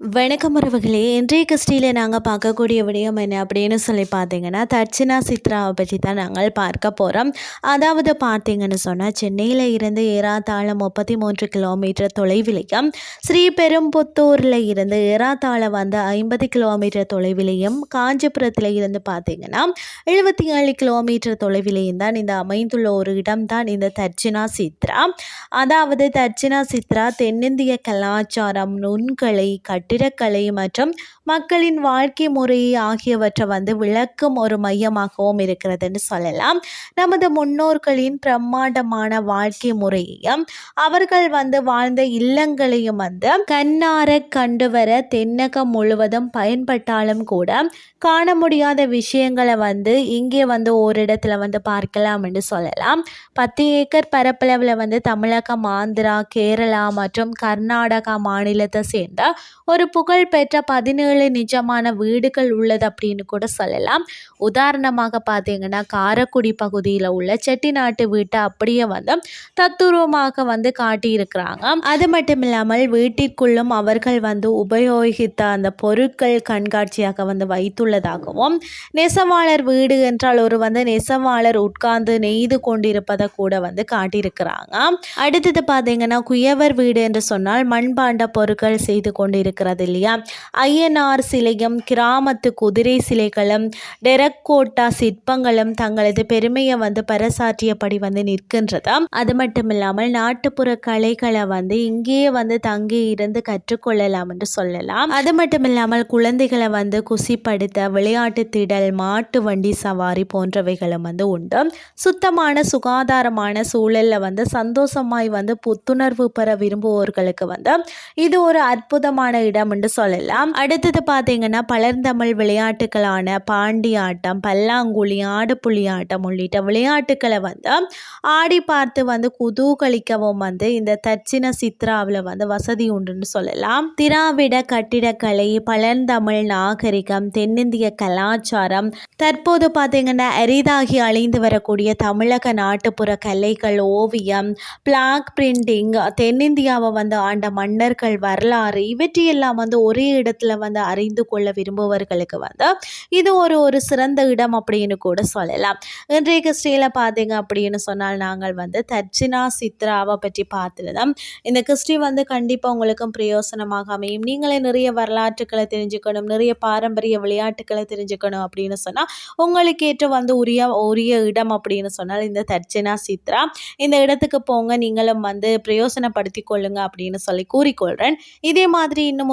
வணக்கம் உறவுகளே. இன்றைய கிறிஸ்டியில் நாங்கள் பார்க்கக்கூடிய விடயம் என்ன அப்படின்னு சொல்லி பார்த்தீங்கன்னா தர்ச்சினா சித்ராவை பற்றி தான் நாங்கள் பார்க்க போகிறோம் அதாவது பார்த்தீங்கன்னு சொன்னால் சென்னையில் இருந்து ஏறாத்தாழம் முப்பத்தி மூன்று கிலோமீட்டர் தொலைவிலையும் ஸ்ரீபெரும்புத்தூரில் இருந்து ஏறாத்தாழ வந்து ஐம்பது கிலோமீட்டர் தொலைவிலையும் காஞ்சிபுரத்தில் இருந்து பார்த்தீங்கன்னா எழுபத்தி ஏழு கிலோமீட்டர் தொலைவிலையும் தான் இந்த அமைந்துள்ள ஒரு இடம் தான் இந்த தர்ச்சினா சித்ரா. அதாவது தர்ச்சினா சித்ரா தென்னிந்திய கலாச்சாரம் நுண்கலை கட் கட்டிடக்கலை மற்றும் மக்களின் வாழ்க்கை முறை ஆகியவற்றை வந்து விளக்கும் ஒரு மையமாகவும் இருக்கிறதுன்னு சொல்லலாம். நமது முன்னோர்களின் பிரம்மாண்டமான வாழ்க்கை முறையையும் அவர்கள் வந்து வாழ்ந்த இல்லங்களையும் வந்து கண்ணார கண்டு வர தென்னகம் முழுவதும் பயன்பட்டாலும் கூட காண முடியாத விஷயங்களை வந்து இங்கே வந்து ஓரிடத்துல வந்து பார்க்கலாம் என்று சொல்லலாம். பத்து ஏக்கர் பரப்பளவில் வந்து தமிழகம் ஆந்திரா கேரளா மற்றும் கர்நாடகா மாநிலத்தை சேர்ந்த ஒரு ஒரு புகழ்பெற்ற பதினேழு நிஜமான வீடுகள் உள்ளது அப்படின்னு கூட சொல்லலாம். உதாரணமாக பார்த்தீங்கன்னா காரக்குடி பகுதியில் உள்ள செட்டிநாட்டு வீட்டை அப்படியே வந்து தத்துருவமாக வந்து காட்டியிருக்கிறாங்க. அது மட்டும் இல்லாமல் வீட்டிற்குள்ளும் அவர்கள் வந்து உபயோகித்த அந்த பொருட்கள் கண்காட்சியாக வந்து வைத்துள்ளதாகவும் நெசவாளர் வீடு என்றால் ஒரு வந்து நெசவாளர் உட்கார்ந்து நெய்து கொண்டிருப்பதை கூட வந்து காட்டியிருக்கிறாங்க. அடுத்தது பார்த்தீங்கன்னா குயவர் வீடு என்று சொன்னால் மண்பாண்ட பொருட்கள் செய்து கொண்டிருக்கிறது இருக்கிறது இல்லையா ஐயனார் சிலையும் கிராமத்து குதிரை சிலைகளும் டெரக்கோட்டா சிற்பங்களும் தங்களது பெருமையை வந்து பறைசாற்றியபடி வந்து நிற்கின்றதாம் அது மட்டும் இல்லாமல் நாட்டுப்புற கலைகளை வந்து இங்கேயே வந்து தங்கி இருந்து கற்றுக்கொள்ளலாம் என்று சொல்லலாம். அது மட்டும் இல்லாமல் குழந்தைகளை வந்து குசிப்படுத்த விளையாட்டு திடல் மாட்டு வண்டி சவாரி போன்றவைகளும் வந்து உண்டு. சுத்தமான சுகாதாரமான சூழல்ல வந்து சந்தோஷமாய் வந்து புத்துணர்வு பெற விரும்புவோர்களுக்கு வந்து இது ஒரு அற்புதமான இடம் என்று சொல்லலாம். அடுத்தது பார்த்தீங்கன்னா பழந்தமிழ் விளையாட்டுகளான பாண்டி ஆட்டம் பல்லாங்குழி ஆடுபுலி ஆட்டம் உள்ளிட்ட விளையாட்டுகளை வந்து ஆடி பார்த்து வந்து குதூகலிக்கவும் வந்து இந்த தட்சிண சித்ராவில் வந்து வசதி உண்டுன்னு சொல்லலாம். திராவிட கட்டிடக்கலை பழந்தமிழ் நாகரிகம் தென்னிந்திய கலாச்சாரம் தற்போது பார்த்தீங்கன்னா அரிதாகி அழிந்து வரக்கூடிய தமிழக நாட்டுப்புற கலைகள் ஓவியம் பிளாக் பிரிண்டிங் தென்னிந்தியாவை வந்து ஆண்ட மன்னர்கள் வரலாறு இவற்றையெல்லாம் எல்லாம் வந்து ஒரே இடத்துல வந்து அறிந்து கொள்ள விரும்புபவர்களுக்கு வந்து இது ஒரு ஒரு சிறந்த இடம் அப்படின்னு கூட சொல்லலாம். இன்றைய கிறிஸ்டியில் பார்த்தீங்க அப்படின்னு சொன்னால் நாங்கள் வந்து தர்ஜினா சித்ராவை பற்றி பார்த்துருந்தோம். இந்த கிறிஸ்டி வந்து கண்டிப்பாக உங்களுக்கும் பிரயோசனமாக அமையும். நீங்களே நிறைய வரலாற்றுக்களை தெரிஞ்சுக்கணும் நிறைய பாரம்பரிய விளையாட்டுக்களை தெரிஞ்சுக்கணும் அப்படின்னு சொன்னால் உங்களுக்கு ஏற்ற வந்து உரிய உரிய இடம் அப்படின்னு சொன்னால் இந்த தர்ஜினா சித்ரா. இந்த இடத்துக்கு போங்க நீங்களும் வந்து பிரயோசனப்படுத்தி கொள்ளுங்க அப்படின்னு சொல்லி கூறிக்கொள்கிறேன் இதே மாதிரி இன்னும்